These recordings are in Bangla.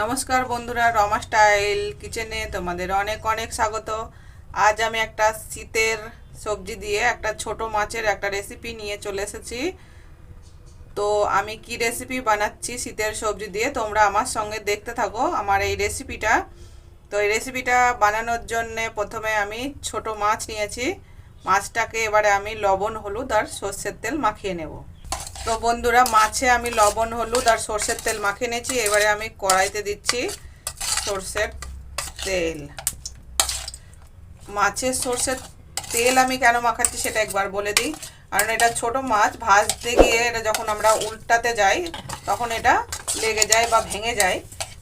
নমস্কার বন্ধুরা, রমা স্টাইল কিচেনে তোমাদের অনেক অনেক স্বাগত। আজ আমি একটা শীতের সবজি দিয়ে একটা ছোট মাছের একটা রেসিপি নিয়ে চলে এসেছি। তো আমি কি রেসিপি বানাচ্ছি শীতের সবজি দিয়ে, তোমরা আমার সঙ্গে দেখতে থাকো আমার এই রেসিপিটা তো এই রেসিপিটা বানানোর জন্য প্রথমে আমি ছোট মাছ নিয়েছি। মাছটাকে এবারে আমি লবণ, হলুদ আর সর্ষের তেল মাখিয়ে নেব। তো বন্ধুরা, মাছে আমি লবণ, হলুদ আর সর্ষের তেল মাখিয়ে নিয়েছি। এবারে আমি কড়াইতে দিচ্ছি সর্ষের তেল। মাছের সর্ষের তেল আমি কেন মাখাচ্ছি সেটা একবার বলে দিই। কারণ এটা ছোট মাছ, ভাজতে গিয়ে এটা যখন আমরা উল্টাতে যাই, তখন এটা লেগে যায় বা ভেঙে যায়।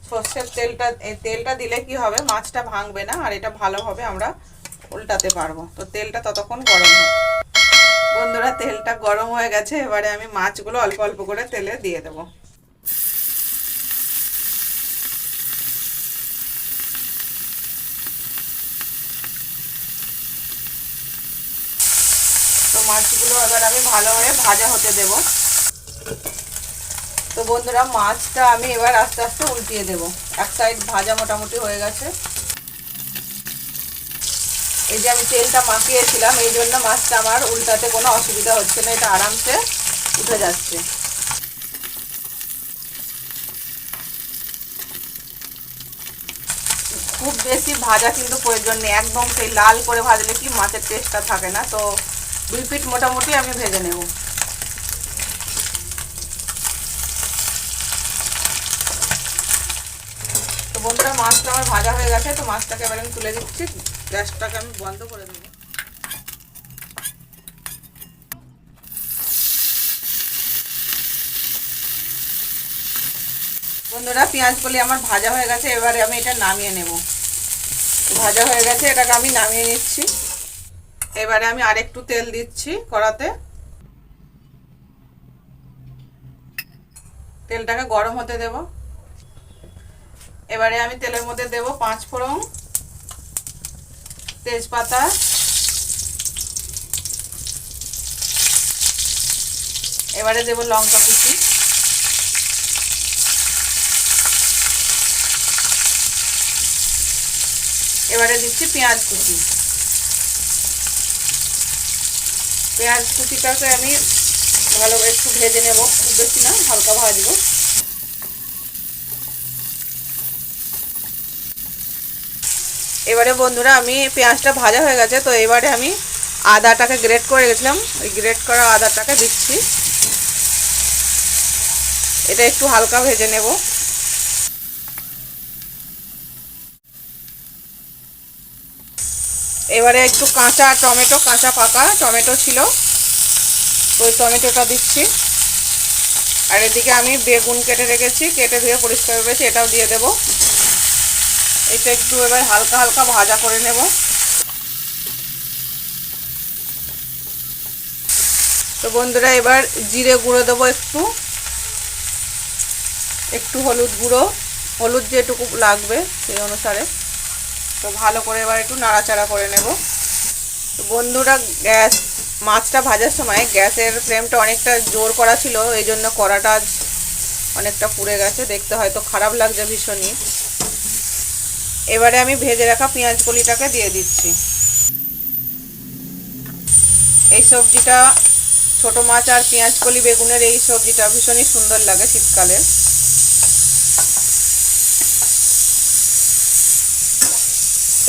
সর্ষের তেলটা তেলটা দিলে কি হবে? মাছটা ভাঙবে না, আর এটা ভালোভাবে আমরা উল্টাতে পারব। তো তেলটা ততক্ষণ গরম হবে বন্ধুরা, তেলটা গরম হয়ে গেছে, এবারে আমি মাছগুলো অল্প অল্প করে তেলে দিয়ে দেব। তো মাছগুলো এবার আমি ভালোভাবে ভাজা হতে দেব। তো বন্ধুরা, মাছটা আমি এবার আস্তে আস্তে উল্টিয়ে দেব। এক সাইড ভাজা মোটামুটি হয়ে গেছে। এই যে আমি তেলটা মাখিয়েছিলাম, এই জন্য মাছটা আমার উল্টাতে কোনো অসুবিধা হচ্ছে না, এটা আরামসে উঠে যাচ্ছে। খুব বেশি ভাজা কিন্তু প্রয়োজন নেই, একদম সেই লাল করে ভাজলে কি মাছের টেস্টটা থাকে না, তো দুই পিট মোটামুটি আমি ভেজে নেব। বন্ধুরা মাছটা আমার ভাজা হয়ে গেছে, তো মাছটাকে এবার আমি তুলে দিচ্ছি। গ্যাসটাকে আমি বন্ধ করে দেবো। বন্ধুরা, পেঁয়াজ কলি আমার ভাজা হয়ে গেছে, এবারে আমি এটা নামিয়ে নেব। ভাজা হয়ে গেছে, এটাকে আমি নামিয়ে নিচ্ছি। এবারে আমি আরেকটু তেল দিচ্ছি কড়াতে। তেলটাকে গরম হতে দেব। এবারে আমি তেলের মধ্যে দেব পাঁচ ফোড়ন, তেজপাতা, এবারে দেব লঙ্কা কুচি। এবারে দিচ্ছি পেঁয়াজ কুচি। পেঁয়াজ কুচিটাকে আমি ভালো একটু ভেজে নেব, খুব বেশি না, হালকা ভাজবো। এবারে বন্ধুরা, আমি পেঁয়াজটা ভাজা হয়ে গেছে, তো এবারে আমি আদাটাকে গ্রেট করে গেছিলাম ওই গ্রেট করা আদাটাকে দিচ্ছি। এটা একটু হালকা ভেজে নেব। এবারে একটু কাঁচা টমেটো, কাঁচা পাকা টমেটো ছিল। ওই টমেটোটা দিচ্ছি। আর এদিকে আমি বেগুন কেটে রেখেছি, কেটে ধুয়ে পরিষ্কার করেছি, এটাও দিয়ে দেব। এটা একটু এবার হালকা হালকা ভাজা করে নেব। তো বন্ধুরা, এবার জিরে গুঁড়ো দেবো একটু। একটু হলুদ গুঁড়ো। হলুদ যেটুকু লাগবে সেই অনুসারে। তো ভালো করে এবার একটু নাড়াচাড়া করে নেব। তো বন্ধুরা, গ্যাস, মাছটা ভাজার সময় গ্যাসের ফ্লেমটা অনেকটা জোর করা ছিল এই জন্য কড়াটা অনেকটা পুড়ে গেছে। দেখতে হয়তো খারাপ লাগছে ভীষণই। এবারে আমি ভেজে রাখা পেঁয়াজ কলিটাকে দিয়ে দিচ্ছি। এই সবজিটা ছোট মাছ আর পেঁয়াজ কলি বেগুনের এই সবজিটা ভীষণই সুন্দর লাগে শীতকালে।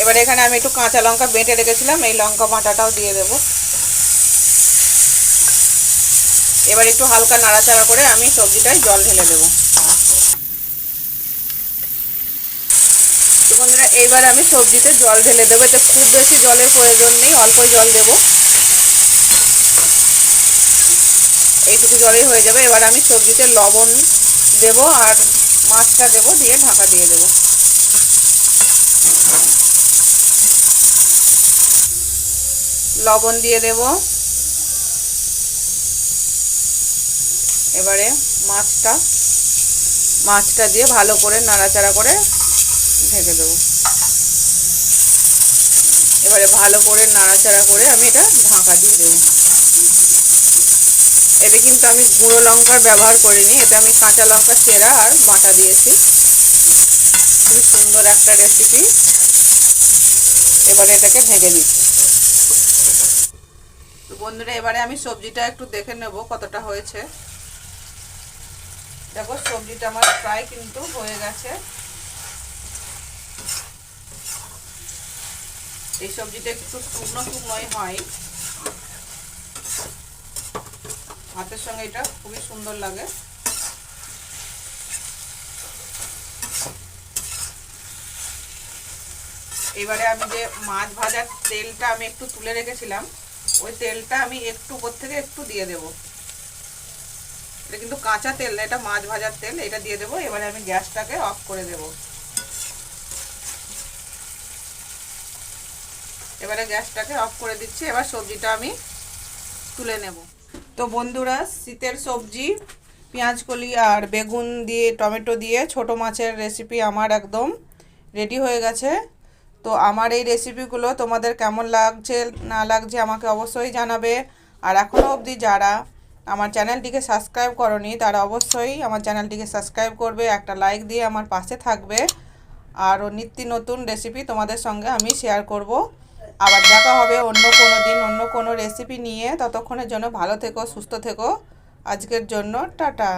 এবারে এখানে আমি একটু কাঁচা লঙ্কা বেঁটে রেখেছিলাম, এই লঙ্কা বাটাটাও দিয়ে দেব। এবার একটু হালকা নাড়াচাড়া করে আমি সবজিটায় জল ঢেলে দেব। তো বন্ধুরা এইবার আমি সবজিতে জল ঢেলে দেবো। এতে খুব বেশি জলের প্রয়োজন নেই অল্পই জল দেব। এইটুকু জলেই হয়ে যাবে। এবার আমি সবজিতে লবণ দেব আর মাছটা দেব, দিয়ে ঢাকা দিয়ে দেবো। লবণ দিয়ে দেব। এবারে মাছটা মাছটা দিয়ে ভালো করে নাড়াচাড়া করে ঢেকে দেবো। এবারে ভালো করে নাড়াচাড়া করে আমি এটা ঢাকা দিয়ে দেবো। এতে কিন্তু আমি গুঁড়ো লঙ্কার ব্যবহার করিনি, এতে আমি কাঁচা লঙ্কা, চেরা আর বাটা দিয়েছি। খুবই সুন্দর একটা রেসিপি এবারে এটাকে ঢেকে দিচ্ছি তো বন্ধুরা, এবারে আমি সবজিটা একটু দেখে নেব কতটা হয়েছে। দেখো, সবজিটা আমার প্রায় কিন্তু হয়ে গেছে। এই সবজিটা একটু শুকনো শুকনোই হয়। ভাতের সঙ্গে এটা খুবই সুন্দর লাগে। এবারে আমি যে মাছ ভাজার তেলটা আমি একটু তুলে রেখেছিলাম, ওই তেলটা আমি একটু উপর থেকে একটু দিয়ে দেব। এটা কিন্তু কাঁচা তেল না, এটা মাছ ভাজার তেল, এটা দিয়ে দেবো। এবারে আমি গ্যাসটাকে অফ করে দেব। এবারে গ্যাসটাকে অফ করে দিচ্ছি, এবার সবজিটা আমি তুলে নেব। তো বন্ধুরা, শীতের সবজি, পেঁয়াজ কলি আর বেগুন দিয়ে, টমেটো দিয়ে ছোট মাছের রেসিপি আমার একদম রেডি হয়ে গেছে। তো আমার এই রেসিপিগুলো তোমাদের কেমন লাগছে, না লাগছে আমাকে অবশ্যই জানাবে। আর এখনও অবধি যারা আমার চ্যানেলটিকে সাবস্ক্রাইব করনি, তারা অবশ্যই আমার চ্যানেলটিকে সাবস্ক্রাইব করবে, একটা লাইক দিয়ে আমার পাশে থাকবে। আরও নিত্য নতুন রেসিপি তোমাদের সঙ্গে আমি শেয়ার করব। আবার দেখা হবে অন্য কোনো দিন, অন্য কোনো রেসিপি নিয়ে। ততক্ষণের জন্য ভালো থেকো, সুস্থ থেকো। আজকের জন্য টাটা।